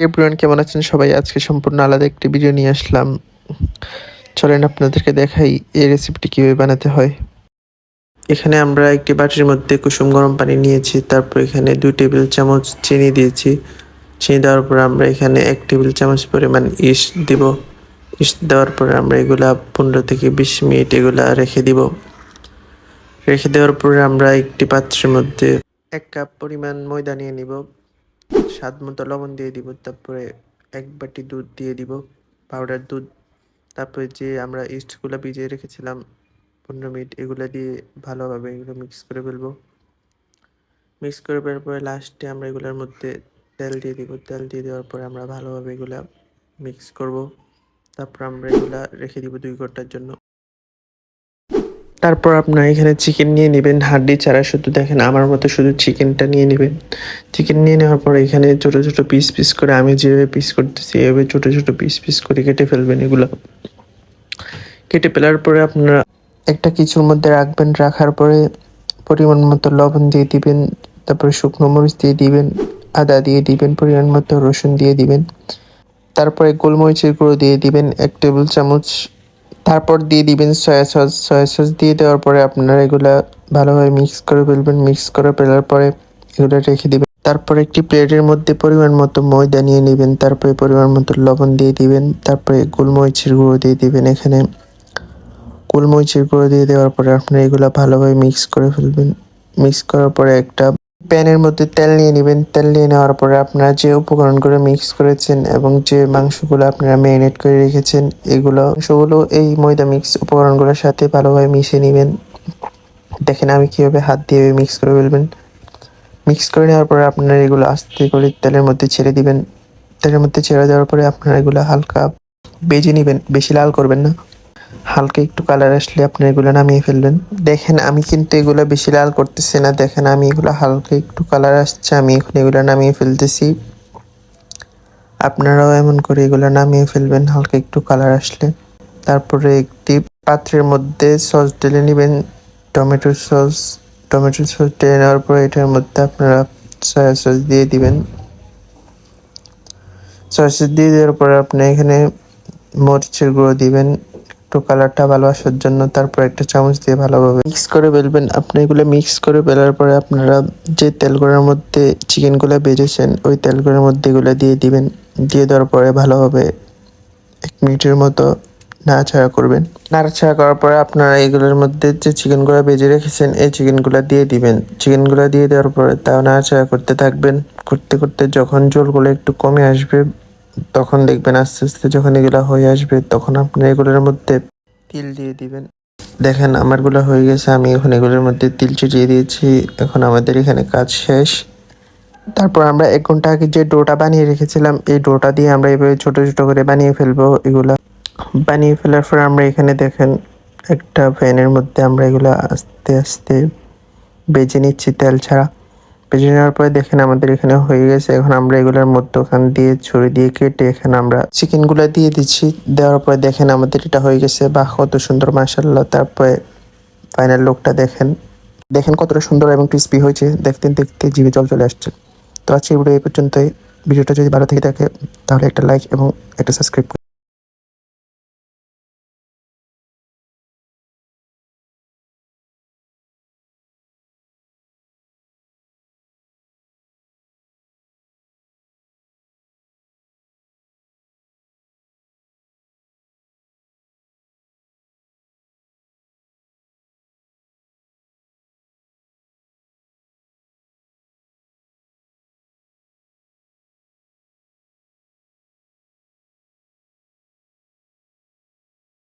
Everyone, কেমন আছেন সবাই? আজকে সম্পূর্ণ আলাদা একটি ভিডিও নিয়ে আসলাম। চলেন আপনাদেরকে দেখাই এই রেসিপিটি কীভাবে বানাতে হয়। এখানে আমরা একটি বাটির মধ্যে কুসুম গরম পানি নিয়েছি, তারপর এখানে দুই টেবিল চামচ চিনি দিয়েছি। চিনি দেওয়ার পর আমরা এখানে এক টেবিল চামচ পরিমাণ ইস্ট দিব। ইস্ট দেওয়ার পর আমরা এগুলা পনেরো থেকে বিশ মিনিট এগুলা রেখে দিব। রেখে দেওয়ার পর আমরা একটি পাত্রের মধ্যে এক কাপ পরিমাণ ময়দা নিয়ে নিব। স্বাদ মতো লবণ দিয়ে দিব, তারপরে এক বাটি দুধ দিয়ে দিব পাউডার দুধ। তারপরে যে আমরা ইস্টগুলো ভিজিয়ে রেখেছিলাম, পনেরো মিনিট, এগুলো দিয়ে ভালোভাবে এগুলো মিক্স করে ফেলব। মিক্স করে ফেলার পরে লাস্টে আমরা এগুলোর মধ্যে তেল দিয়ে দিব। তেল দিয়ে দেওয়ার পরে আমরা ভালোভাবে এগুলা মিক্স করব। তারপর আমরা এগুলা রেখে দিব দুই ঘণ্টার জন্য। তারপর আপনার এখানে চিকেন নিয়ে নেবেন, হাড্ডি ছাড়া শুধু দেখেন, আমার মতো শুধু চিকেনটা নিয়ে নেবেন। চিকেন নিয়ে নেওয়ার পর এখানে ছোট ছোট পিস পিস করে আমি যেভাবে পিস করতেছি, এভাবে ছোট ছোট পিস পিস করে কেটে ফেলবেন এগুলো। কেটে ফেলার পরে আপনারা একটা কিছুর মধ্যে রাখবেন, রাখার পরে পরিমাণ মতো লবণ দিয়ে দিবেন, তারপরে শুকনো মরিচ দিয়ে দিবেন, আদা দিয়ে দিবেন, পরিমাণ মতো রসুন দিয়ে দিবেন। তারপরে গোলমরিচের গুঁড়ো দিয়ে দিবেন, এক টেবিল চামচ তারপর দিয়ে দিবেন সয়া সস সয়া সস দিয়ে দেওয়ার পরে আপনারা এগুলা ভালোভাবে মিক্স করে ফেলবেন। মিক্স করে ফেলার পরে এগুলো রেখে দিবেন। তারপর একটি প্লেটের মধ্যে পরিমাণ মতো ময়দা নিয়ে নেবেন। তারপরে পরিমাণ মতো লবণ দিয়ে দিবেন। তারপরে গোলমরিচের গুঁড়ো দিয়ে দিবেন এখানে। গোলমরিচের গুঁড়ো দিয়ে দেওয়ার পরে আপনারা এগুলো ভালোভাবে মিক্স করে ফেলবেন। মিক্স করার পরে একটা প্যানের মধ্যে তেল নিয়ে নেবেন। তেল নিয়ে নেওয়ার পরে আপনারা যে উপকরণগুলো মিক্স করেছেন এবং যে মাংসগুলো আপনারা ম্যারিনেট করে রেখেছেন, এগুলো মাংসগুলো এই ময়দা মিক্স উপকরণগুলোর সাথে ভালোভাবে মিশিয়ে নেবেন। দেখেন আমি কীভাবে হাত দিয়ে মিক্স করে ফেলবেন। মিক্স করে নেওয়ার পরে আপনারা এগুলো আস্তে করে তেলের মধ্যে ছেড়ে দিবেন। তেলের মধ্যে ছেড়ে দেওয়ার পরে আপনারা এগুলো হালকা বেজে নেবেন। বেশি লাল করবেন না। হালকা একটু কালার আসলে আপনি এগুলো নামিয়ে ফেলবেন। দেখেন, আমি কিন্তু এগুলো বেশি লাল করতেছি না। দেখেন, আমি এগুলো হালকা একটু কালার আসছে, আমি এখন এগুলো নামিয়ে ফেলতেছি। আপনারাও এমন করে এগুলো নামিয়ে ফেলবেন, হালকা একটু কালার আসলে। তারপরে একটি পাত্রের মধ্যে সস ঢেলে নেবেন। টমেটো সস টমেটো সস ঢেলে নেওয়ার পরে এটার মধ্যে আপনারা সয়া সস দিয়ে দিবেন। সয়া সস দিয়ে দেওয়ার পরে আপনি এখানে মরিচের গুঁড়ো দিবেন। একটু কালারটা ভালো আসার জন্য তারপর একটা চামচ দিয়ে ভালোভাবে মিক্স করে ফেলবেন আপনি এগুলো মিক্স করে ফেলার পরে আপনারা যে তেলগুলোর মধ্যে চিকেনগুলো বেজেছেন, ওই তেলগুলোর মধ্যে এগুলো দিয়ে দিবেন। দিয়ে দেওয়ার পরে ভালোভাবে এক মিনিটের মতো নাড়াচাড়া করবেন। নাড়াচাড়া করার পরে আপনারা এগুলোর মধ্যে যে চিকেনগুলো বেজে রেখেছেন, এই চিকেনগুলো দিয়ে দিবেন। চিকেনগুলো দিয়ে দেওয়ার পরে তাও নাড়াচাড়া করতে থাকবেন। করতে করতে যখন জলগুলো একটু কমে আসবে তখন দেখবেন আস্তে আস্তে যখন এগুলো হয়ে আসবে, তখন আপনি এগুলোর মধ্যে তিল দিয়ে দিবেন। দেখেন, আমারগুলো হয়ে গেছে, আমি এখন এগুলোর মধ্যে তিল ছিটিয়ে দিয়েছি। এখন আমাদের এখানে কাজ শেষ। তারপর আমরা এক ঘণ্টা আগে যে ডোটা বানিয়ে রেখেছিলাম, এই ডোটা দিয়ে আমরা এভাবে ছোট ছোট করে বানিয়ে ফেলব এগুলা। বানিয়ে ফেলার পর আমরা এখানে দেখেন, একটা ফ্যানের মধ্যে আমরা এগুলো আস্তে আস্তে বেজে নিচ্ছি তেল ছাড়া। ভেজে নেওয়ার পরে দেখেন আমাদের এখানে হয়ে গেছে। এখন আমরা এগুলোর মধ্যখান দিয়ে ছুরি দিয়ে কেটে এখানে আমরা চিকেনগুলো দিয়ে দিচ্ছি। দেওয়ার পরে দেখেন আমাদের এটা হয়ে গেছে। বা কত সুন্দর মাসাল্লাহ তারপরে ফাইনাল লুকটা দেখেন। দেখেন কতটা সুন্দর এবং ক্রিস্পি হয়েছে। দেখতে দেখতে জিভে জল চলে আসছে। তো আজকে এই পর্যন্তই। ভিডিওটা যদি ভালো থেকে থাকে, তাহলে একটা লাইক এবং একটা সাবস্ক্রাইব